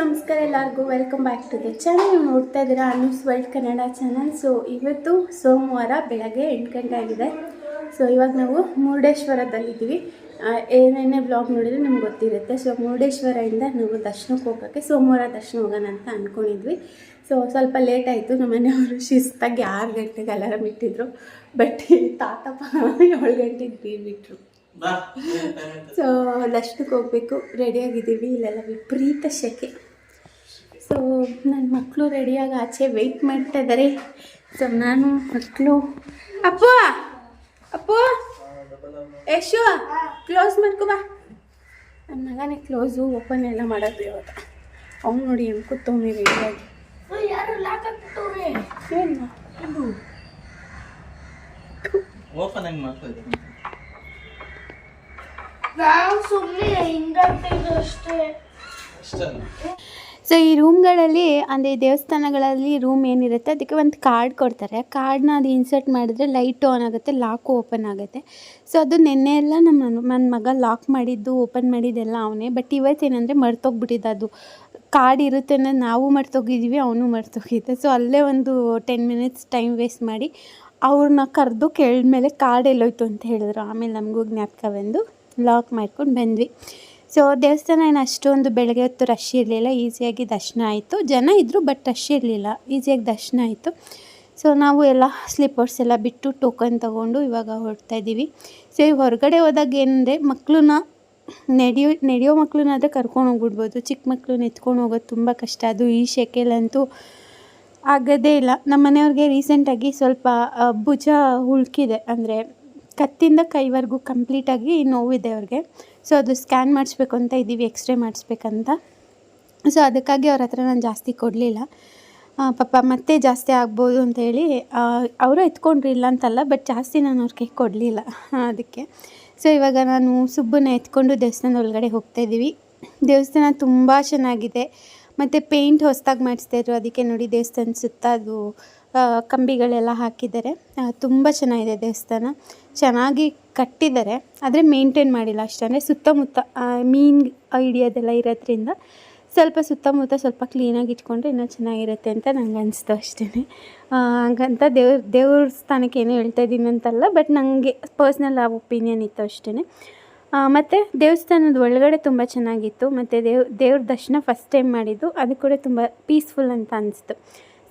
ನಮಸ್ಕಾರ ಎಲ್ಲರಿಗೂ welcome back to the channel ನೀವು ನೋಡ್ತಾ ಇದ್ದೀರಾ Anu's world Kannada channel so ಇವತ್ತು ಸೋಮವಾರ ಬೆಳಗ್ಗೆ ಎಂಟು ಗಂಟೆ ಆಗಿದೆ. ಸೊ ಇವಾಗ ನಾವು ಮುರುಡೇಶ್ವರದಲ್ಲಿದ್ದೀವಿ. ಏನೇನೇ ಬ್ಲಾಗ್ ನೋಡಿದ್ರೆ ನಮ್ಗೆ ಗೊತ್ತಿರುತ್ತೆ. ಸೊ ಮುರುಡೇಶ್ವರದಿಂದ ನಾವು ದರ್ಶನಕ್ಕೆ ಹೋಗೋಕ್ಕೆ ಸೋಮವಾರ ದರ್ಶನ ಹೋಗೋಣ ಅಂತ ಅಂದ್ಕೊಂಡಿದ್ವಿ ಸೊ ಸ್ವಲ್ಪ ಲೇಟ್ ಆಯಿತು. ನಮ್ಮ ಮನೆಯವರು ಶಿಸ್ತಾಗಿ ಆರು ಗಂಟೆಗೆ ಅಲಾರಾಮ್ ಇಟ್ಟಿದ್ರು. ಬಟ್ ತಾತಪ್ಪ ಏಳು ಗಂಟೆಗೆ ಬೀಳ್ಬಿಟ್ರು ಸೊ ದರ್ಶನಕ್ಕೆ ಹೋಗ್ಬೇಕು. ರೆಡಿಯಾಗಿದ್ದೀವಿ ಇಲ್ಲೆಲ್ಲ ವಿಪರೀತ ಶೆಕೆ. ಸೊ ನನ್ನ ಮಕ್ಕಳು ರೆಡಿಯಾಗಿ ಆಚೆ ವೆಯ್ಟ್ ಮಾಡ್ತಾ ಇದ್ದಾರೆ ಸೊ ನಾನು ಮಕ್ಕಳು ಅಪ್ಪ! ಅಪ್ಪ! ಯಶು! ಕ್ಲೋಸ್ ಮಾಡ್ಕೊ ಬಾ. ನನ್ನ ಮಗನೇ ಕ್ಲೋಸು ಓಪನ್ ಎಲ್ಲ ಮಾಡೋದು ಇವಾಗ. ಅವ್ನು ನೋಡಿ ಹೆಂಗೆ ಕೂತವ್ನಿ ರೆಡಿಯಾಗಿ ಓಪನ್ ಹೆಂಗ್ ನಾವು ಸುಮ್ಮನೆ ಹಿಂಗಂತ ಅಷ್ಟೇ. ಅಷ್ಟಲ್ಲ ಸೊ ಈ ರೂಮ್ಗಳಲ್ಲಿ ಅಂದರೆ ದೇವಸ್ಥಾನಗಳಲ್ಲಿ ರೂಮ್ ಏನಿರುತ್ತೆ, ಅದಕ್ಕೆ ಒಂದು ಕಾರ್ಡ್ ಕೊಡ್ತಾರೆ. ಕಾರ್ಡ್ನ ಅದು ಇನ್ಸರ್ಟ್ ಮಾಡಿದ್ರೆ ಲೈಟು ಆನ್ ಆಗುತ್ತೆ ಲಾಕು ಓಪನ್ ಆಗುತ್ತೆ. ಸೊ ಅದು ನಿನ್ನೆ ಎಲ್ಲ ನಮ್ಮ ನನ್ನ ಮಗ ಲಾಕ್ ಮಾಡಿದ್ದು ಓಪನ್ ಮಾಡಿದ್ದೆಲ್ಲ ಅವನೇ. ಬಟ್ ಇವತ್ತೇನಂದರೆ ಮರ್ತೋಗ್ಬಿಟ್ಟಿದ್ದ ಅದು. ಕಾರ್ಡ್ ಇರುತ್ತೆ ಅನ್ನೋದು ನಾವು ಮರ್ತೋಗಿದ್ದೀವಿ, ಅವನು ಮರ್ತೋಗಿದ್ದೆ ಸೊ ಅಲ್ಲೇ ಒಂದು ಟೆನ್ ಮಿನಿಟ್ಸ್ ಟೈಮ್ ವೇಸ್ಟ್ ಮಾಡಿ ಅವ್ರನ್ನ ಕರೆದು ಕೇಳಿದ್ಮೇಲೆ ಕಾರ್ಡ್ ಎಲ್ಲೋಯ್ತು ಅಂತ ಹೇಳಿದ್ರು. ಆಮೇಲೆ ನಮಗೂ ಜ್ಞಾಪಕ ಬಂದು ಲಾಕ್ ಮಾಡ್ಕೊಂಡು ಬಂದ್ವಿ. ಸೊ ದೇವಸ್ಥಾನ ಏನು ಅಷ್ಟೊಂದು ಬೆಳಗ್ಗೆ ಹೊತ್ತು ರಶ್ ಇರಲಿಲ್ಲ. ಈಸಿಯಾಗಿ ದರ್ಶನ ಆಯಿತು. ಜನ ಇದ್ದರು ಬಟ್ ರಶ್ ಇರಲಿಲ್ಲ. ಈಸಿಯಾಗಿ ದರ್ಶನ ಆಯಿತು. ಸೊ ನಾವು ಎಲ್ಲ ಸ್ಲಿಪ್ಪರ್ಸ್ ಎಲ್ಲ ಬಿಟ್ಟು ಟೋಕನ್ ತೊಗೊಂಡು ಇವಾಗ ಹೊರಡ್ತಾ ಇದ್ದೀವಿ. ಸೊ ಈ ಹೊರಗಡೆ ಹೋದಾಗ ಏನಂದರೆ ಮಕ್ಕಳನ್ನ ನಡೆಯೋ ನಡೆಯೋ ಮಕ್ಕಳನ್ನಾದರೆ ಕರ್ಕೊಂಡು ಹೋಗ್ಬಿಡ್ಬೋದು. ಚಿಕ್ಕ ಮಕ್ಕಳನ್ನ ಎತ್ಕೊಂಡು ಹೋಗೋದು ತುಂಬ ಕಷ್ಟ. ಅದು ಈ ಶೆಕೆಲಂತೂ ಆಗೋದೇ ಇಲ್ಲ. ನಮ್ಮ ಮನೆಯವ್ರಿಗೆ ರೀಸೆಂಟಾಗಿ ಸ್ವಲ್ಪ ಭುಜ ಉಳ್ಕಿದೆ ಅಂದರೆ ಕತ್ತಿಂದ ಕೈವರೆಗೂ ಕಂಪ್ಲೀಟಾಗಿ ನೋವಿದೆ ಅವ್ರಿಗೆ. ಸೊ ಅದು ಸ್ಕ್ಯಾನ್ ಮಾಡಿಸ್ಬೇಕು ಅಂತ ಇದ್ದೀವಿ, ಎಕ್ಸ್ರೇ ಮಾಡಿಸ್ಬೇಕಂತ. ಸೊ ಅದಕ್ಕಾಗಿ ಅವ್ರ ಹತ್ರ ನಾನು ಜಾಸ್ತಿ ಕೊಡಲಿಲ್ಲ. ಪಾಪ ಮತ್ತೆ ಜಾಸ್ತಿ ಆಗ್ಬೋದು ಅಂತ ಹೇಳಿ ಅವರು ಎತ್ಕೊಂಡ್ರಿ ಇಲ್ಲ ಅಂತಲ್ಲ, ಬಟ್ ಜಾಸ್ತಿ ನಾನು ಅವ್ರಿಗೆ ಕೊಡಲಿಲ್ಲ ಅದಕ್ಕೆ. ಸೊ ಇವಾಗ ನಾನು ಸುಬ್ಬನ್ನ ಎತ್ಕೊಂಡು ದೇವಸ್ಥಾನದ ಒಳಗಡೆ ಹೋಗ್ತಾ ಇದ್ದೀವಿ. ದೇವಸ್ಥಾನ ತುಂಬ ಚೆನ್ನಾಗಿದೆ. ಮತ್ತು ಪೇಂಟ್ ಹೊಸ್ದಾಗಿ ಮಾಡಿಸ್ತಾಯಿದ್ರು ಅದಕ್ಕೆ ನೋಡಿ ದೇವಸ್ಥಾನ ಸುತ್ತ ಅದು ಕಂಬಿಗಳೆಲ್ಲ ಹಾಕಿದ್ದಾರೆ. ತುಂಬ ಚೆನ್ನಾಗಿದೆ ದೇವಸ್ಥಾನ. ಚೆನ್ನಾಗಿ ಕಟ್ಟಿದ್ದಾರೆ. ಆದರೆ ಮೇಂಟೈನ್ ಮಾಡಿಲ್ಲ ಅಷ್ಟೇ. ಸುತ್ತಮುತ್ತ ಮೀನ್ ಹಿಡಿಯೋದೆಲ್ಲ ಇರೋದ್ರಿಂದ ಸ್ವಲ್ಪ ಸುತ್ತಮುತ್ತ ಸ್ವಲ್ಪ ಕ್ಲೀನಾಗಿ ಇಟ್ಕೊಂಡ್ರೆ ಇನ್ನೂ ಚೆನ್ನಾಗಿರುತ್ತೆ ಅಂತ ನಂಗೆ ಅನಿಸ್ತು ಅಷ್ಟೇ. ಹಂಗಂತ ದೇವ್ರ ದೇವ್ರ ಸ್ಥಾನಕ್ಕೆ ಏನೂ ಹೇಳ್ತಾ ಇದ್ದೀನಿ ಅಂತಲ್ಲ ಬಟ್ ನನಗೆ ಪರ್ಸ್ನಲ್ ಆ ಒಪಿನಿಯನ್ ಇತ್ತು ಅಷ್ಟೇ. ಮತ್ತು ದೇವಸ್ಥಾನದ ಒಳಗಡೆ ತುಂಬ ಚೆನ್ನಾಗಿತ್ತು. ಮತ್ತು ದೇವ್, ದೇವ್ರ ದರ್ಶನ ಫಸ್ಟ್ ಟೈಮ್ ಮಾಡಿದ್ದು. ಅದು ಕೂಡ ತುಂಬ ಪೀಸ್ಫುಲ್ ಅಂತ ಅನಿಸ್ತು.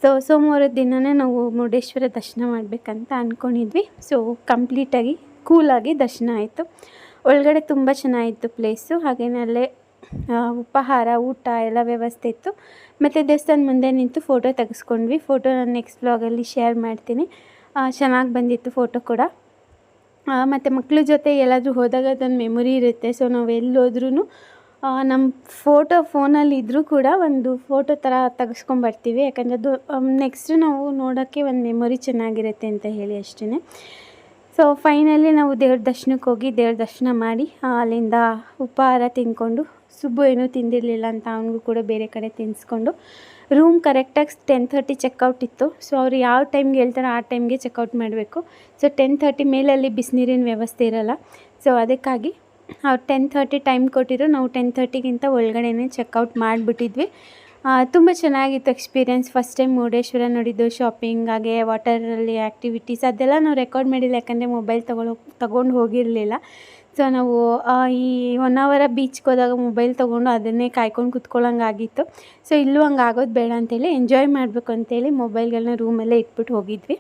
ಸೊ ಸೋಮವಾರದ ದಿನವೇ ನಾವು ಮುರುಡೇಶ್ವರ ದರ್ಶನ ಮಾಡಬೇಕಂತ ಅಂದ್ಕೊಂಡಿದ್ವಿ ಸೊ ಕಂಪ್ಲೀಟಾಗಿ ಕೂಲಾಗಿ ದರ್ಶನ ಆಯಿತು. ಒಳಗಡೆ ತುಂಬ ಚೆನ್ನಾಗಿತ್ತು ಪ್ಲೇಸು ಹಾಗೆಯೇ ಅಲ್ಲೇ ಉಪಹಾರ, ಊಟ ಎಲ್ಲ ವ್ಯವಸ್ಥೆ ಇತ್ತು. ಮತ್ತು ದೇವಸ್ಥಾನ ಮುಂದೆ ನಿಂತು ಫೋಟೋ ತೆಗೆಸ್ಕೊಂಡ್ವಿ. ಫೋಟೋ ನಾನು ನೆಕ್ಸ್ಟ್ ಬ್ಲಾಗಲ್ಲಿ ಶೇರ್ ಮಾಡ್ತೀನಿ. ಚೆನ್ನಾಗಿ ಬಂದಿತ್ತು ಫೋಟೋ ಕೂಡ. ಮತ್ತು ಮಕ್ಕಳ ಜೊತೆ ಎಲ್ಲಾದರೂ ಹೋದಾಗ ಅದೊಂದು ಮೆಮೊರಿ ಇರುತ್ತೆ. ಸೊ ನಾವು ಎಲ್ಲೋದ್ರೂ ನಮ್ಮ ಫೋಟೋ ಫೋನಲ್ಲಿ ಇದ್ದರೂ ಕೂಡ ಒಂದು ಫೋಟೋ ಥರ ತೆಗೆಸ್ಕೊಂಬರ್ತೀವಿ ಯಾಕಂದರೆ ಅದು ನೆಕ್ಸ್ಟ್ ನಾವು ನೋಡೋಕ್ಕೆ ಒಂದು ಮೆಮೊರಿ ಚೆನ್ನಾಗಿರುತ್ತೆ ಅಂತ ಹೇಳಿ ಅಷ್ಟೇ ಸೊ ಫೈನಲಿ ನಾವು ದೇವ್ರ ದರ್ಶನಕ್ಕೆ ಹೋಗಿ ದೇವ್ರ ದರ್ಶನ ಮಾಡಿ, ಅಲ್ಲಿಂದ ಉಪಹಾರ ತಿಂದ್ಕೊಂಡು, ಸುಬ್ಬು ಏನೂ ತಿಂದಿರಲಿಲ್ಲ ಅಂತ ಅವನಿಗೂ ಕೂಡ ಬೇರೆ ಕಡೆ ತಿನ್ನಿಸ್ಕೊಂಡು ರೂಮ್ ಕರೆಕ್ಟಾಗಿ ಟೆನ್ ತರ್ಟಿ ಚೆಕ್ಔಟ್ ಇತ್ತು. ಸೊ ಅವ್ರು ಯಾವ ಟೈಮ್ಗೆ ಹೇಳ್ತಾರೋ ಆ ಟೈಮ್ಗೆ ಚೆಕ್ಔಟ್ ಮಾಡಬೇಕು. ಸೊ ಟೆನ್ ತರ್ಟಿ ಮೇಲಲ್ಲಿ ಬಿಸಿನೀರಿನ ವ್ಯವಸ್ಥೆ ಇರಲ್ಲ. ಸೊ ಅದಕ್ಕಾಗಿ ಅವ್ರು ಟೆನ್ ತರ್ಟಿ ಟೈಮ್ ಕೊಟ್ಟಿದ್ರು. ನಾವು ಟೆನ್ ತರ್ಟಿಗಿಂತ ಒಳಗಡೆನೇ ಚೆಕ್ಔಟ್ ಮಾಡಿಬಿಟ್ಟಿದ್ವಿ. ತುಂಬ ಚೆನ್ನಾಗಿತ್ತು ಎಕ್ಸ್ಪೀರಿಯೆನ್ಸ್ ಫಸ್ಟ್ ಟೈಮ್ ಮುರುಡೇಶ್ವರ ನೋಡಿದ್ದು ಶಾಪಿಂಗ್ ಹಾಗೆ ವಾಟರಲ್ಲಿ ಆ್ಯಕ್ಟಿವಿಟೀಸ್ ಅದೆಲ್ಲ ನಾವು ರೆಕಾರ್ಡ್ ಮಾಡಿಲ್ಲ. ಯಾಕಂದರೆ ಮೊಬೈಲ್ ತೊಗೊಳೋ, ತೊಗೊಂಡು ಹೋಗಿರಲಿಲ್ಲ. ಸೊ ನಾವು ಈ ಒನ್ ಅವರ ಬೀಚ್ಗೆ ಹೋದಾಗ ಮೊಬೈಲ್ ತೊಗೊಂಡು ಅದನ್ನೇ ಕಾಯ್ಕೊಂಡು ಕುತ್ಕೊಳ್ಳೋಂಗಾಗಿತ್ತು ಸೊ ಇಲ್ಲೂ ಹಂಗೆ ಆಗೋದು ಬೇಡ ಅಂತೇಳಿ ಎಂಜಾಯ್ ಮಾಡಬೇಕು ಅಂತೇಳಿ ಮೊಬೈಲ್ಗಳನ್ನ ರೂಮಲ್ಲೇ ಇಟ್ಬಿಟ್ಟು ಹೋಗಿದ್ವಿ.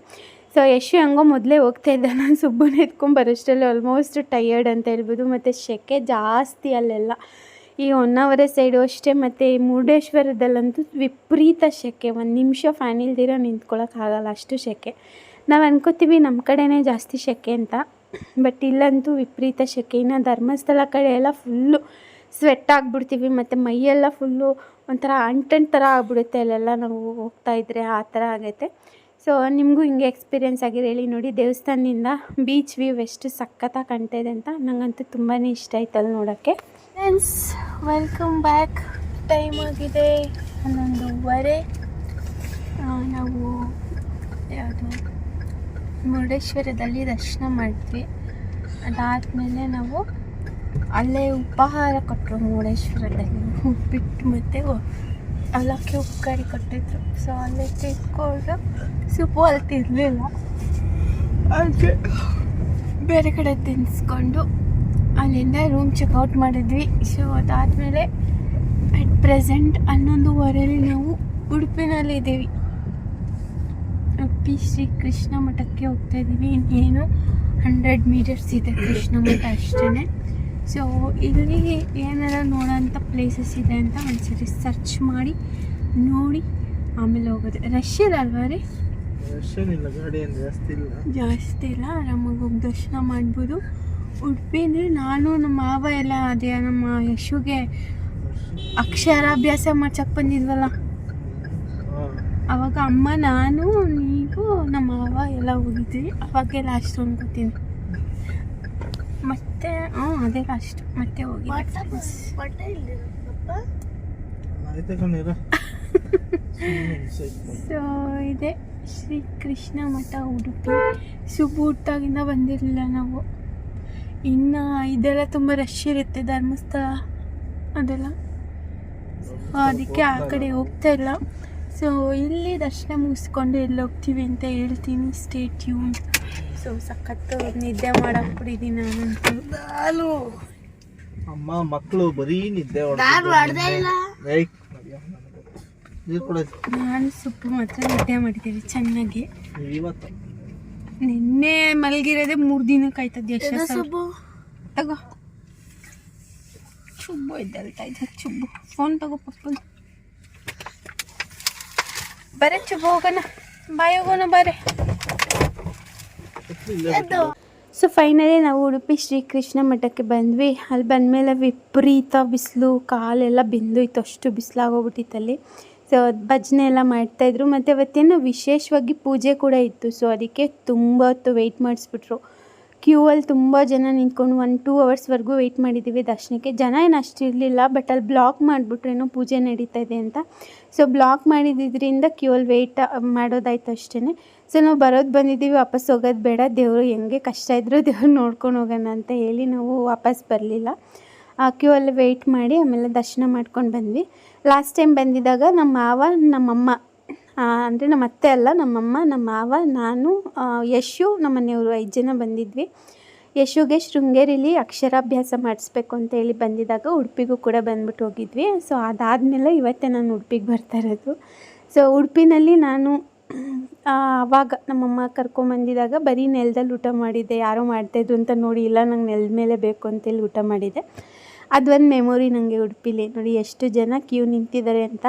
ಸೊ ಯಶು ಹಂಗೋ ಮೊದಲೇ ಹೋಗ್ತಾ ಇದ್ದ. ನಾನು ಸುಬ್ಬನ ಎತ್ಕೊಂಡು ಬರೋಷ್ಟರಲ್ಲಿ ಆಲ್ಮೋಸ್ಟ್ ಟಯರ್ಡ್ ಅಂತ ಹೇಳ್ಬೋದು. ಮತ್ತು ಸೆಕೆ ಜಾಸ್ತಿ ಅಲ್ಲೆಲ್ಲ. ಈ ಹೊನ್ನಾವರ ಸೈಡು ಅಷ್ಟೇ, ಮತ್ತು ಈ ಮುರುಡೇಶ್ವರದಲ್ಲಂತೂ ವಿಪರೀತ ಸೆಕೆ ಒಂದು ನಿಮಿಷ ಫ್ಯಾನ್ ಇಲ್ದಿರ ನಿಂತ್ಕೊಳ್ಳೋಕ್ಕಾಗಲ್ಲ ಅಷ್ಟು ಸೆಕೆ ನಾವು ಅನ್ಕೋತೀವಿ ನಮ್ಮ ಕಡೆನೇ ಜಾಸ್ತಿ ಸೆಕೆ ಅಂತ. ಬಟ್ ಇಲ್ಲಂತೂ ವಿಪರೀತ ಸೆಕೆ ಇನ್ನು ಧರ್ಮಸ್ಥಳ ಕಡೆ ಎಲ್ಲ ಫುಲ್ಲು ಸ್ವೆಟ್ ಆಗಿಬಿಡ್ತೀವಿ. ಮತ್ತು ಮೈಯೆಲ್ಲ ಫುಲ್ಲು ಒಂಥರ ಅಂಟಂಟ್ ಥರ ಆಗಿಬಿಡುತ್ತೆ ಅಲ್ಲೆಲ್ಲ ನಾವು ಹೋಗ್ತಾ ಇದ್ರೆ. ಆ ಥರ ಆಗೈತೆ. ಸೊ ನಿಮಗೂ ಹಿಂಗೆ ಎಕ್ಸ್ಪೀರಿಯೆನ್ಸ್ ಆಗಿದೆ ಹೇಳಿ ನೋಡಿ, ದೇವಸ್ಥಾನದಿಂದ ಬೀಚ್ ವ್ಯೂ ಎಷ್ಟು ಸಖತ್ತಾಗಿ ಕಾಣ್ತಾ ಅಂತ ನನಗಂತೂ ತುಂಬಾ ಇಷ್ಟ ಆಯ್ತು ಅಲ್ಲಿ ನೋಡೋಕ್ಕೆ. ಫ್ರೆಂಡ್ಸ್ ವೆಲ್ಕಮ್ ಬ್ಯಾಕ್ ಟೈಮ್ ಆಗಿದೆ ಹನ್ನೊಂದುವರೆ. ನಾವು ಯಾವುದು, ಮುರುಡೇಶ್ವರದಲ್ಲಿ ದರ್ಶನ ಮಾಡಿದ್ವಿ. ಅದಾದಮೇಲೆ ನಾವು ಅಲ್ಲೇ ಉಪಹಾರ ಕೊಟ್ಟರು ಮುರುಡೇಶ್ವರದಲ್ಲಿ. ಉಪ್ಪಿಟ್ಟು ಮತ್ತು ಅವಲಕ್ಕಿ ಉಪ್ಕಾರಿ ಕೊಟ್ಟಿದ್ರು. ಸೊ ಅಲ್ಲೇ ತಿನ್ಕೊಂಡು ಸುಪ್ಪು ಅಲ್ಲಿ ತಿನ್ನಲಿಲ್ಲ ಅದಕ್ಕೆ ಬೇರೆ ಕಡೆ ತಿನ್ನಿಸ್ಕೊಂಡು ಅಲ್ಲಿಂದ ರೂಮ್ ಚೆಕ್ಔಟ್ ಮಾಡಿದ್ವಿ. ಸೊ ಅದಾದಮೇಲೆ ಅಟ್ ಪ್ರೆಸೆಂಟ್ ಹನ್ನೊಂದುವರೆಯಲ್ಲಿ ನಾವು ಉಡುಪಿನಲ್ಲಿದ್ದೀವಿ ಉಡುಪಿ ಶ್ರೀ ಕೃಷ್ಣ ಮಠಕ್ಕೆ ಹೋಗ್ತಾ ಇದ್ದೀವಿ. ಇನ್ನೇನು ಹಂಡ್ರೆಡ್ ಮೀಟರ್ಸ್ ಇದೆ ಕೃಷ್ಣ ಮಠ ಅಷ್ಟೇ ಸೊ ಇಲ್ಲಿ ನೋಡೋಂಥ ಪ್ಲೇಸಸ್ ಇದೆ ಅಂತ ಒಂದ್ಸರಿ ಸರ್ಚ್ ಮಾಡಿ ನೋಡಿ ಆಮೇಲೆ ಹೋಗೋದು. ರಶ್ ಅಲ್ವಾ ರೀ? ಜಾಸ್ತಿ ಇಲ್ಲ. ಜಾಸ್ತಿ ಇಲ್ಲ ಆರಾಮಾಗಿ ಹೋಗಿ ದರ್ಶನ ಮಾಡ್ಬೋದು. ಉಡುಪಿ ಅಂದರೆ ನಾನು ನಮ್ಮ ಮಾವ ಎಲ್ಲ ಅದೇ ನಮ್ಮ ಯಶುಗೆ ಅಕ್ಷರಾಭ್ಯಾಸ ಮಾಡ್ಸಕ್ಕೆ ಬಂದಿದ್ವಲ್ಲ. ಅವಾಗ ಅಮ್ಮ ನಾನು ನೀವು ನಮ್ಮ ಮಾವ ಎಲ್ಲ ಹೋಗಿದ್ವಿ. ಅವಾಗೆಲ್ಲ ಅಷ್ಟೊಂದು ಅನ್ಕೋತೀನಿ ಮತ್ತೆ ಹ್ಞೂ ಅದೇ ಅಷ್ಟು ಮತ್ತೆ ಹೋಗಿ ಸೊ ಇದೆ. ಶ್ರೀ ಕೃಷ್ಣ ಮಠ ಉಡುಪಿ. ಸುಬೂಟಾಗಿಂದ ಬಂದಿರಲಿಲ್ಲ ನಾವು. ಇನ್ನು ಇದೆಲ್ಲ ತುಂಬ ರಶ್ ಇರುತ್ತೆ ಧರ್ಮಸ್ಥಳ. ಅದೆಲ್ಲ. ಅದಕ್ಕೆ ಆ ಕಡೆ ಹೋಗ್ತಾ ಇಲ್ಲ. ಸೊ ಇಲ್ಲಿ ದರ್ಶನ ಮುಗಿಸ್ಕೊಂಡು ಎಲ್ಲಿ ಹೋಗ್ತೀವಿ ಅಂತ ಹೇಳ್ತೀನಿ. ಸ್ಟೇ ಟ್ಯೂನ್ ಸೊ ಸಖತ್ತು ನಿದ್ದೆ ಮಾಡಾಕ್ಬಿಟ್ಟಿದ್ದೀನಿ ನಾನಂತೂ. ನಾನು. ಅಮ್ಮ ಮಕ್ಕಳು ಬರೀ ನಿದ್ದೆ ನಾನು ಸೊಪ್ಪು ಇಲ್ಲ. ನೀರು ಕೂಡ. ನಾನು ಸುಪ್ಪು ಮಾತ್ರ ನಿದ್ದೆ ಮಾಡಿದ್ದೀವಿ ಚೆನ್ನಾಗಿ. ಇವತ್ತು. ನಿನ್ನೆ ಮಲ್ಗಿರೋದೆ ಮೂರು ದಿನಕ್ಕೆ ಆಯ್ತದೆ ಎಷ್ಟು ಸುಬ್ಬು? ತಗೋ. ಚುಬ್ಬು ಇದ್ದಲ್ತಾ ಇದ್ದ ಚುಬ್ಬು ಫೋನ್ ತಗೋ ಪಪ್ಪನ ಬರೇ ಚುಬ್ಬು ಹೋಗೋಣ. ಬಾಯ್ ಹೋಗೋಣ ಬರೇ. ಸೊ ಫೈನಲಿ ನಾವು ಉಡುಪಿ ಶ್ರೀಕೃಷ್ಣ ಮಠಕ್ಕೆ ಬಂದ್ವಿ. ಅಲ್ಲಿ ಬಂದಮೇಲೆ ವಿಪರೀತ ಬಿಸಿಲು, ಕಾಲೆಲ್ಲ ಬೆಂದೋಯ್ತು. ಅಷ್ಟು ಬಿಸಿಲಾಗೋಗ್ಬಿಟ್ಟಿತ್ತು ಅಲ್ಲಿ ಸೊ ಭಜನೆ ಎಲ್ಲ ಮಾಡ್ತಾಯಿದ್ರು ಮತ್ತು ಅವತ್ತೇನು ವಿಶೇಷವಾಗಿ ಪೂಜೆ ಕೂಡ ಇತ್ತು. ಸೊ ಅದಕ್ಕೆ ತುಂಬ ಹೊತ್ತು ವೆಯ್ಟ್ ಮಾಡಿಸ್ಬಿಟ್ರು. ಕ್ಯೂ ಅಲ್ಲಿ ತುಂಬ ಜನ ನಿಂತ್ಕೊಂಡು ಒನ್ ಟೂ ಅವರ್ಸ್ವರೆಗೂ ವೆಯ್ಟ್ ಮಾಡಿದ್ದೀವಿ ದರ್ಶನಕ್ಕೆ. ಜನ ಏನು ಅಷ್ಟು ಇರಲಿಲ್ಲ ಬಟ್ ಅಲ್ಲಿ ಬ್ಲಾಕ್ ಮಾಡಿಬಿಟ್ರೇನೋ ಪೂಜೆ ನಡೀತಾ ಇದೆ ಅಂತ. ಸೊ ಬ್ಲಾಕ್ ಮಾಡಿದ್ದಿದ್ರಿಂದ ಕ್ಯೂ ಅಲ್ಲಿ ವೆಯ್ಟ್ ಮಾಡೋದಾಯ್ತು ಅಷ್ಟೇ ಸೊ ನಾವು ಬರೋದು ಬಂದಿದ್ದೀವಿ ವಾಪಸ್ ಹೋಗೋದು ಬೇಡ. ದೇವರು ಹೆಂಗೆ ಕಷ್ಟ ಇದ್ದರೂ ದೇವ್ರು ನೋಡ್ಕೊಂಡು ಹೋಗೋಣ ಅಂತ ಹೇಳಿ ನಾವು ವಾಪಸ್ ಬರಲಿಲ್ಲ. ಆ ಕ್ಯೂ ಅಲ್ಲಿ ವೆಯ್ಟ್ ಮಾಡಿ ಆಮೇಲೆ ದರ್ಶನ ಮಾಡ್ಕೊಂಡು ಬಂದ್ವಿ. ಲಾಸ್ಟ್ ಟೈಮ್ ಬಂದಿದ್ದಾಗ ನಮ್ಮ ಮಾವ, ನಮ್ಮಮ್ಮ ಅಂದರೆ ನಮ್ಮ ಅತ್ತೆ ಅಲ್ಲ, ನಮ್ಮಮ್ಮ, ನಮ್ಮ ಮಾವ, ನಾನು ಯಶು ನಮ್ಮ ಮನೆಯವರು ಐದು ಜನ ಬಂದಿದ್ವಿ. ಯಶುಗೆ ಶೃಂಗೇರಿಲಿ ಅಕ್ಷರಾಭ್ಯಾಸ ಮಾಡಿಸ್ಬೇಕು ಅಂತ ಹೇಳಿ ಬಂದಿದ್ದಾಗ ಉಡುಪಿಗೂ ಕೂಡ ಬಂದ್ಬಿಟ್ಟು ಹೋಗಿದ್ವಿ. ಸೊ ಅದಾದಮೇಲೆ ಇವತ್ತೇ ನಾನು ಉಡುಪಿಗೆ ಬರ್ತಾ ಇರೋದು. ಸೊ ಉಡುಪಿನಲ್ಲಿ ನಾನು ಆವಾಗ ನಮ್ಮಮ್ಮ ಕರ್ಕೊಂಬಂದಿದಾಗ ಬರೀ ನೆಲದಲ್ಲಿ ಊಟ ಮಾಡಿದ್ದೆ. ಯಾರೋ ಮಾಡ್ತಾಯಿದ್ರು ಅಂತ ನೋಡಿ, ಇಲ್ಲ, ನಂಗೆ ನೆಲದ ಮೇಲೆ ಬೇಕು ಅಂತೇಳಿ ಊಟ ಮಾಡಿದ್ದೆ. ಅದೊಂದು ಮೆಮೊರಿ ನನಗೆ ಉಡುಪಿಲಿ. ನೋಡಿ, ಎಷ್ಟು ಜನ ಕ್ಯೂ ನಿಂತಿದ್ದಾರೆ ಅಂತ.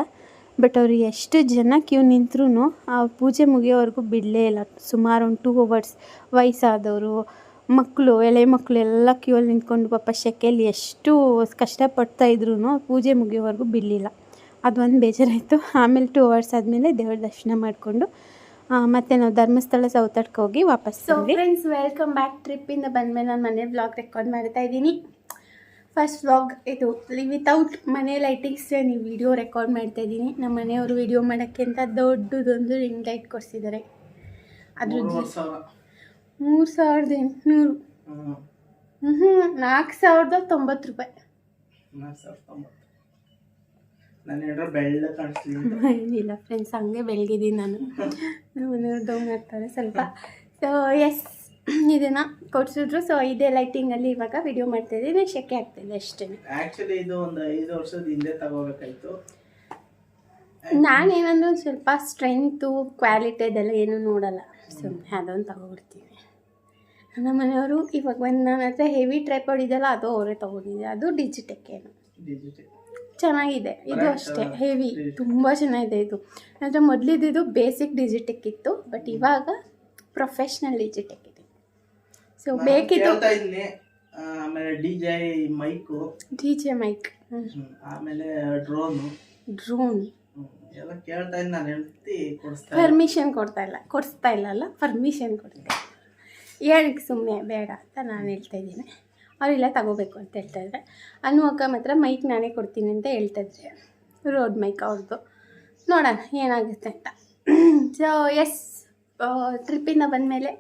ಬಟ್ ಅವರು ಎಷ್ಟು ಜನ ಕ್ಯೂ ನಿಂತ್ರೂ ಆ ಪೂಜೆ ಮುಗಿಯೋವರೆಗೂ ಬಿಡಲೇ ಇಲ್ಲ. ಸುಮಾರು ಒಂದು ಟೂ ಅವರ್ಸ್ ವಯಸ್ಸಾದವರು ಮಕ್ಕಳು ಎಳೆ ಮಕ್ಕಳು ಎಲ್ಲ ಕ್ಯೂ ಅಲ್ಲಿ ನಿಂತ್ಕೊಂಡು ಪಾಪ ಶೆಕೆಯಲ್ಲಿ ಎಷ್ಟು ಕಷ್ಟಪಡ್ತಾ ಇದ್ರು ಪೂಜೆ ಮುಗಿಯೋವರೆಗೂ ಬಿಡಲಿಲ್ಲ. ಅದೊಂದು ಬೇಜಾರಾಯಿತು. ಆಮೇಲೆ ಟೂ ಅವರ್ಸ್ ಆದಮೇಲೆ ದೇವ್ರ ದರ್ಶನ ಮಾಡಿಕೊಂಡು ಮತ್ತು ನಾವು ಧರ್ಮಸ್ಥಳ ಸೌತಡ್ಕ ಹೋಗಿ ವಾಪಸ್ ಫ್ರೆಂಡ್ಸ್ ವೆಲ್ಕಮ್ ಬ್ಯಾಕ್ ಟ್ರಿಪ್ಪಿಂದ ಬಂದಮೇಲೆ ನಾನು ಮನೆ ಬ್ಲಾಗ್ ರೆಕಾರ್ಡ್ ಮಾಡ್ತಾ ಇದ್ದೀನಿ. ಫಸ್ಟ್ ವ್ಲಾಗ್ ಇದು ವಿತೌಟ್ ಮನೆ ಲೈಟಿಂಗ್ಸ್ ನೀವು ವಿಡಿಯೋ ರೆಕಾರ್ಡ್ ಮಾಡ್ತಾ ಇದ್ದೀನಿ. ನಮ್ಮ ಮನೆಯವರು ವಿಡಿಯೋ ಮಾಡೋಕ್ಕೆ ಅಂತ ದೊಡ್ಡದೊಂದು ರಿಂಗ್ ಲೈಟ್ ಕೊಡಿಸಿದ್ದಾರೆ. ಅದ್ರ ಮೂರು ಸಾವಿರದ ಎಂಟುನೂರು. ಹ್ಞೂ ಹ್ಞೂ ನಾಲ್ಕು ಸಾವಿರದ ತೊಂಬತ್ತು ರೂಪಾಯಿ. ಇಲ್ಲ ಫ್ರೆಂಡ್ಸ್ ಹಂಗೆ ಬೆಳಗಿದ್ದೀನಿ ನಾನು. ನಮ್ಮ ಮನೆಯವ್ರು ಡೌನ್ ಮಾಡ್ತಾರೆ ಸ್ವಲ್ಪ. ಸೊ ಎಸ್ ಇದನ್ನು ಕೊಡಿಸಿದ್ರು. ಸೊ ಇದೇ ಲೈಟಿಂಗಲ್ಲಿ ಇವಾಗ ವಿಡಿಯೋ ಮಾಡ್ತಾಯಿದ್ದೀನಿ ಶೆಕೆ ಆಗ್ತಾಯಿದೆ ಅಷ್ಟೇ. ಆ್ಯಕ್ಚುಲಿ ಇದು ಒಂದು ಐದು ವರ್ಷದ ಹಿಂದೆ ತಗೋಬೇಕಾಯ್ತು. ನಾನೇನಂದ್ರೆ ಒಂದು ಸ್ವಲ್ಪ ಸ್ಟ್ರೆಂತು ಕ್ವಾಲಿಟಿ ಅದೆಲ್ಲ ಏನೂ ನೋಡಲ್ಲ. ಸುಮ್ಮನೆ ಅದೊಂದು ತಗೊಬಿಡ್ತೀನಿ. ನಮ್ಮ ಮನೆಯವರು ಇವಾಗ ಒಂದು ನನ್ನ ಹತ್ರ ಹೆವಿ ಟ್ರೈಪಾಡ್ ಇದೆಯಲ್ಲ ಅದು ಅವರೇ ತೊಗೊಂಡಿದ್ದೆ ಅದು ಡಿಜಿಟೆಕ್ ಏನು. ಡಿಜಿಟಲ್ ಚೆನ್ನಾಗಿದೆ. ಇದು ಅಷ್ಟೇ. ಹೆವಿ. ತುಂಬ ಚೆನ್ನಾಗಿದೆ ಇದು. ಅಂದರೆ ಮೊದಲಿದ್ದು ಬೇಸಿಕ್ ಡಿಜಿಟೆಕ್ ಇತ್ತು. ಬಟ್ ಇವಾಗ ಪ್ರೊಫೆಷ್ನಲ್ ಡಿಜಿಟೆಕ್ ಸೊ ಬೇಕಿತ್ತು ಕೇಳ್ತಾ ಆಮೇಲೆ D J mic. D J mic. ಆಮೇಲೆ ಡ್ರೋನು. ಡ್ರೋನ್. ಎಲ್ಲ ಕೇಳ್ತಾ ಇದ್ದ ನಾನು ಹೆಂಡತಿ ಕೊಡಿಸ್ತಾ ಪರ್ಮಿಷನ್ ಕೊಡ್ತಾ ಇಲ್ಲ. ಕೊಡಿಸ್ತಾ ಇಲ್ಲ ಅಲ್ಲ? ಪರ್ಮಿಷನ್ ಕೊಡ್ತಾ ಹೇಳಕ್ಕೆ ಸುಮ್ಮನೆ ಬೇಡ ಅಂತ ನಾನು ಹೇಳ್ತಾ ಇದ್ದೀನಿ. ಅವರಿಲ್ಲ ತಗೋಬೇಕು ಅಂತ ಹೇಳ್ತಾ ಇದ್ದಾರೆ. ಅನ್ನು ಅಕ್ಕ ಮಾತ್ರ ಮೈಕ್ ನಾನೇ ಕೊಡ್ತೀನಿ ಅಂತ ಹೇಳ್ತಾ ರೋಡ್ ಮೈಕ್ ಅವ್ರದ್ದು ನೋಡೋಣ ಏನಾಗುತ್ತೆ ಅಂತ. ಸೊ ಎಸ್ ಟ್ರಿಪ್ಪಿಂದ ಬಂದಮೇಲೆ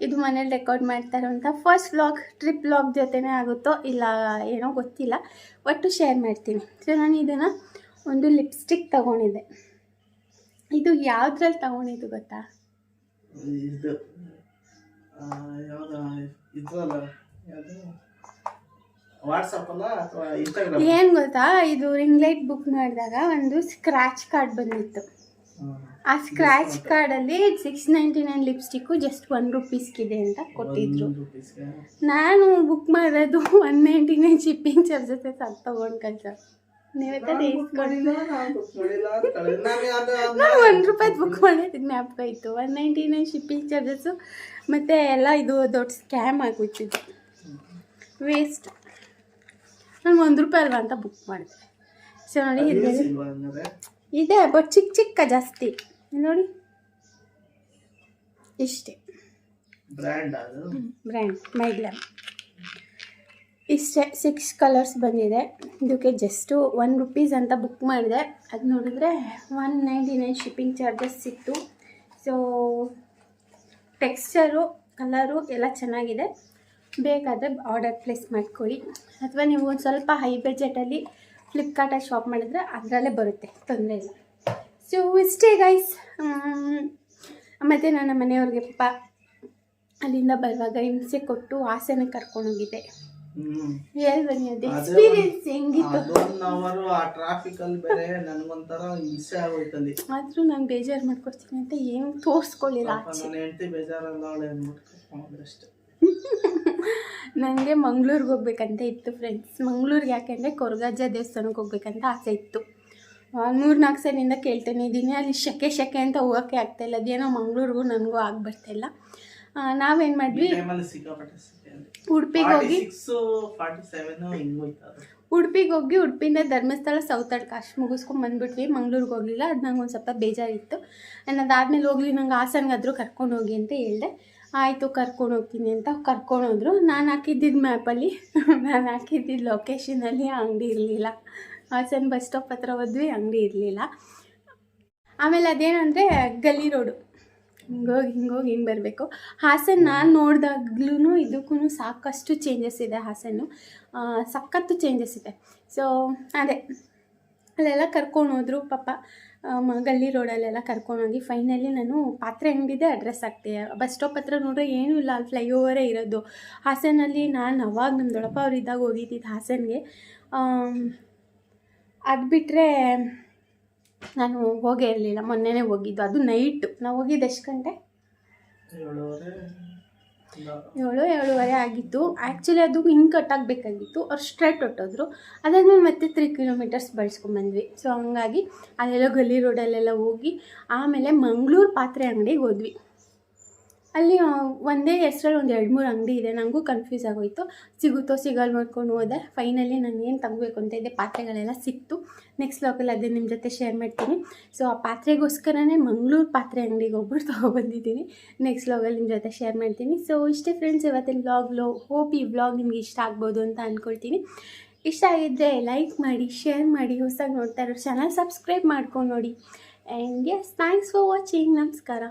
ಇದು ಮನೇಲಿ ರೆಕಾರ್ಡ್ ಮಾಡ್ತಾ ಇರೋಂಥ ಫಸ್ಟ್ ವ್ಲಾಗ್ ಟ್ರಿಪ್ ವ್ಲಾಗ್ ಜೊತೆನೇ ಆಗುತ್ತೋ ಇಲ್ಲ ಏನೋ ಗೊತ್ತಿಲ್ಲ. ಒಟ್ಟು ಶೇರ್ ಮಾಡ್ತೀನಿ. ಸೊ ನಾನು ಇದನ್ನು ಒಂದು ಲಿಪ್ಸ್ಟಿಕ್ ತಗೊಂಡಿದ್ದೆ. ಇದು ಯಾವುದ್ರಲ್ಲಿ ತಗೊಂಡಿದ್ದು ಗೊತ್ತಾ? ಏನ್ ಗೊತ್ತಾ? ಇದು ರಿಂಗ್ ಲೈಟ್ ಬುಕ್ ಮಾಡಿದಾಗ ಒಂದು ಸ್ಕ್ರಾಚ್ ಕಾರ್ಡ್ ಬಂದಿತ್ತು. ಆ ಸ್ಕ್ರ್ಯಾಚ್ ಕಾರ್ಡಲ್ಲಿ six ninety nine lipstick just one ರುಪೀಸ್ಗಿದೆ ಅಂತ ಕೊಟ್ಟಿದ್ರು. ನಾನು ಬುಕ್ ಮಾಡೋದು one ninety nine shipping charges ಅದು ತೊಗೊಂಡು ನೀವತ್ತದ ಮಾಡಿಲ್ಲ ನಾನು ಒಂದು ರೂಪಾಯಿ ಬುಕ್ ಮಾಡಿದ್ದು? ಜ್ಞಾಪಕ ಇತ್ತು. One ninety nine shipping charges ಮತ್ತು ಎಲ್ಲ ಇದು ದೊಡ್ಡ ಸ್ಕ್ಯಾಮ್ ಆಗಿಬಿಟ್ಟಿದ್ದು ವೇಸ್ಟ್ ನಾನು ಒಂದು ರೂಪಾಯಿ ಅಲ್ವಾ ಅಂತ ಬುಕ್ ಮಾಡಿದೆ. ಸೊ ನೋಡಿ ಇದೆ ಬಟ್ ಚಿಕ್ಕ ಚಿಕ್ಕ ಜಾಸ್ತಿ. ನೋಡಿ. ಇಷ್ಟೇ. ಬ್ರ್ಯಾಂಡ್ ಮೈಗ್ಲಾಮ್ ಇಷ್ಟೇ ಸಿಕ್ಸ್ ಕಲರ್ಸ್ ಬಂದಿದೆ. ಇದಕ್ಕೆ ಜಸ್ಟು ಒನ್ ರುಪೀಸ್ ಅಂತ ಬುಕ್ ಮಾಡಿದೆ. ಅದು ನೋಡಿದ್ರೆ one ninety nine shipping charges ಸಿಕ್ತು. ಸೊ ಟೆಕ್ಸ್ಚರು ಕಲರು ಎಲ್ಲ ಚೆನ್ನಾಗಿದೆ. ಬೇಕಾದರೆ ಆರ್ಡರ್ ಪ್ಲೇಸ್ ಮಾಡ್ಕೊಳ್ಳಿ. ಅಥವಾ ನೀವು ಒಂದು ಸ್ವಲ್ಪ ಹೈ ಬಜೆಟಲ್ಲಿ ಫ್ಲಿಪ್ಕಾರ್ಟಲ್ಲಿ ಶಾಪ್ ಮಾಡಿದರೆ ಅದರಲ್ಲೇ ಬರುತ್ತೆ ತೊಂದರೆ ಇಲ್ಲ. ಸೊ ಇಷ್ಟೇ ಗೈಸ್ ಮತ್ತು ನನ್ನ ಮನೆಯವ್ರಿಗೆ ಪಾಪ ಅಲ್ಲಿಂದ ಬರುವಾಗ ಹಿಂಸೆ ಕೊಟ್ಟು ಆಸೆನ ಕರ್ಕೊಂಡೋಗಿದ್ದೆ ಹೇಳಿ ಬನ್ನಿ ಅದು ಎಕ್ಸ್ಪೀರಿಯನ್ಸ್ ಹೆಂಗಿತ್ತು? ಆದರೂ ನಾನು ಬೇಜಾರು ಮಾಡ್ಕೊಡ್ತೀನಿ ಅಂತ ಏನು ತೋರಿಸ್ಕೊಳ್ಳಿಲ್ಲ ಆಚೆ. ನನಗೆ ಮಂಗ್ಳೂರಿಗೆ ಹೋಗ್ಬೇಕಂತ ಇತ್ತು ಫ್ರೆಂಡ್ಸ್ ಮಂಗ್ಳೂರಿಗೆ ಯಾಕೆಂದರೆ ಕೊರಗಜ್ಜ ದೇವಸ್ಥಾನಕ್ಕೆ ಹೋಗ್ಬೇಕಂತ ಆಸೆ ಇತ್ತು. ಮೂರು ನಾಲ್ಕು ಸಲಿಂದ ಕೇಳ್ತಾನೆ ಇದ್ದೀನಿ ಅಲ್ಲಿ ಶೆಕೆ ಶೆಕೆ ಅಂತ ಹೋಗೋಕ್ಕೆ ಆಗ್ತಾಯಿಲ್ಲ ಅದೇನೋ ಮಂಗ್ಳೂರಿಗೂ ನನಗೂ ಆಗಿ ಬರ್ತಾಯಿಲ್ಲ ನಾವೇನು ಮಾಡಿದ್ವಿ? ಉಡುಪಿಗೆ ಹೋಗಿ ಉಡುಪಿಗೆ ಹೋಗಿ ಉಡುಪಿಯಿಂದ ಧರ್ಮಸ್ಥಳ ಸೌತಡ್ ಕಾಶ್ ಮುಗಿಸ್ಕೊಂಡು ಬಂದ್ಬಿಟ್ವಿ. ಮಂಗ್ಳೂರಿಗೆ ಹೋಗಲಿಲ್ಲ. ಅದು ನಂಗೆ ಒಂದು ಸ್ವಲ್ಪ ಬೇಜಾರಿತ್ತು. ನಾನು ಅದಾದಮೇಲೆ ಹೋಗ್ಲಿ. ನಂಗೆ ಹಾಸನ್ಗಾದರೂ ಕರ್ಕೊಂಡು ಹೋಗಿ ಅಂತ ಹೇಳಿದೆ. ಆಯಿತು, ಕರ್ಕೊಂಡು ಹೋಗ್ತೀನಿ ಅಂತ ಕರ್ಕೊಂಡು ಹೋದರು. ನಾನು ಹಾಕಿದ್ದಿದ್ದು ಮ್ಯಾಪಲ್ಲಿ ನಾನು ಹಾಕಿದ್ದಿದ್ದು ಲೊಕೇಶನಲ್ಲಿ ಅಂಗಡಿ ಇರಲಿಲ್ಲ. ಹಾಸನ್ ಬಸ್ ಸ್ಟಾಪ್ ಹತ್ರ ಹೋದ್ವಿ, ಅಂಗಡಿ ಇರಲಿಲ್ಲ. ಆಮೇಲೆ ಅದೇನಂದರೆ ಗಲ್ಲಿ ರೋಡು ಹಿಂಗೋಗಿ ಹಿಂಗೋಗಿ ಹಿಂಗೆ ಬರಬೇಕು. ಹಾಸನ್ ನಾನು ನೋಡಿದಾಗ್ಲೂ ಇದಕ್ಕೂ ಸಾಕಷ್ಟು ಚೇಂಜಸ್ ಇದೆ ಹಾಸನ್ನು. ಸಖತ್ತು ಚೇಂಜಸ್ ಇದೆ. ಸೊ ಅದೇ. ಅಲ್ಲೆಲ್ಲ ಕರ್ಕೊಂಡು ಹೋದರು ಪಾಪ. ಗಲ್ಲಿ ರೋಡಲ್ಲೆಲ್ಲ ಕರ್ಕೊಂಡೋಗಿ ಫೈನಲಿ ನಾನು ಪಾತ್ರೆ ಅಂಗಡಿದೆ ಅಡ್ರೆಸ್ ಆಗ್ತೆ ಬಸ್ ಸ್ಟಾಪ್ ಹತ್ರ ನೋಡ್ರೆ ಏನೂ ಇಲ್ಲ, ಅಲ್ಲಿ ಫ್ಲೈಓವರೇ ಇರೋದು. ಹಾಸನಲ್ಲಿ ನಾನು ಅವಾಗ ನಮ್ಮ ದೊಡ್ಡಪ್ಪ ಅವರಿದ್ದಾಗ ಹೋಗಿದ್ದಿದ್ದು ಹಾಸನ್ಗೆ. ಅದು ಬಿಟ್ಟರೆ ನಾನು ಹೋಗೇ ಇರಲಿಲ್ಲ. ಮೊನ್ನೆನೇ ಹೋಗಿದ್ದು. ಅದು ನೈಟು ನಾವು ಹೋಗಿದ್ದು ಎಷ್ಟು ಗಂಟೆ? ಏಳು, ಏಳುವರೆ ಆಗಿತ್ತು ಆ್ಯಕ್ಚುಲಿ ಅದು ಇನ್ಕಟ್ ಆಗಬೇಕಾಗಿತ್ತು. ಅವ್ರು ಸ್ಟ್ರೈಟ್ ಹೊಟ್ಟೋದ್ರು ಅದಾದ್ಮೇಲೆ ಮತ್ತೆ ತ್ರೀ ಕಿಲೋಮೀಟರ್ಸ್ ಬಳಸ್ಕೊಂಬಂದ್ವಿ ಸೊ ಹಂಗಾಗಿ ಅಲ್ಲೆಲ್ಲ ಗಲ್ಲಿ ರೋಡಲ್ಲೆಲ್ಲ ಹೋಗಿ, ಆಮೇಲೆ ಮಂಗಳೂರು ಪಾತ್ರೆ ಅಂಗಡಿಗೆ ಹೋದ್ವಿ. ಅಲ್ಲಿ ಒಂದೇ ಹೆಸ್ರಲ್ಲಿ ಒಂದು ಎರಡು ಮೂರು ಅಂಗಡಿ ಇದೆ. ನನಗೂ ಕನ್ಫ್ಯೂಸ್ ಆಗೋಯ್ತು. ಸಿಗುತ್ತೋ ಸಿಗಲ್ ಮಾಡ್ಕೊಂಡು ಹೋದೆ. ಫೈನಲಿ ನಾನು ಏನು ತಗೋಬೇಕು ಅಂತ ಇದೆ. ಪಾತ್ರೆಗಳೆಲ್ಲ ಸಿಕ್ತು. ನೆಕ್ಸ್ಟ್ ಲಾಕಲ್ಲಿ ಅದನ್ನು ನಿಮ್ಮ ಜೊತೆ ಶೇರ್ ಮಾಡ್ತೀನಿ. ಸೊ ಆ ಪಾತ್ರೆಗೋಸ್ಕರನೇ ಮಂಗಳೂರು ಪಾತ್ರೆ ಅಂಗಡಿಗೆ ಹೋಗ್ಬಿಟ್ಟು ತೊಗೊಬಂದಿದ್ದೀನಿ. ನೆಕ್ಸ್ಟ್ ಲಾಗಲ್ಲಿ ನಿಮ್ಮ ಜೊತೆ ಶೇರ್ ಮಾಡ್ತೀನಿ. ಸೊ ಇಷ್ಟೇ ಫ್ರೆಂಡ್ಸ್ ಇವತ್ತಿನ ವ್ಲಾಗ್ ಲೋ ಹೋಪ್ ಈ ವ್ಲಾಗ್ ನಿಮ್ಗೆ ಇಷ್ಟ ಆಗ್ಬೋದು ಅಂತ ಅಂದ್ಕೊಳ್ತೀನಿ ಇಷ್ಟ ಆಗಿದ್ದರೆ ಲೈಕ್ ಮಾಡಿ ಶೇರ್ ಮಾಡಿ ಹೊಸದಾಗಿ ನೋಡ್ತಾ ಇರೋ ಚಾನಲ್ ಸಬ್ಸ್ಕ್ರೈಬ್ ಮಾಡ್ಕೊಂಡು ನೋಡಿ. And yes thanks for watching ನಮಸ್ಕಾರ.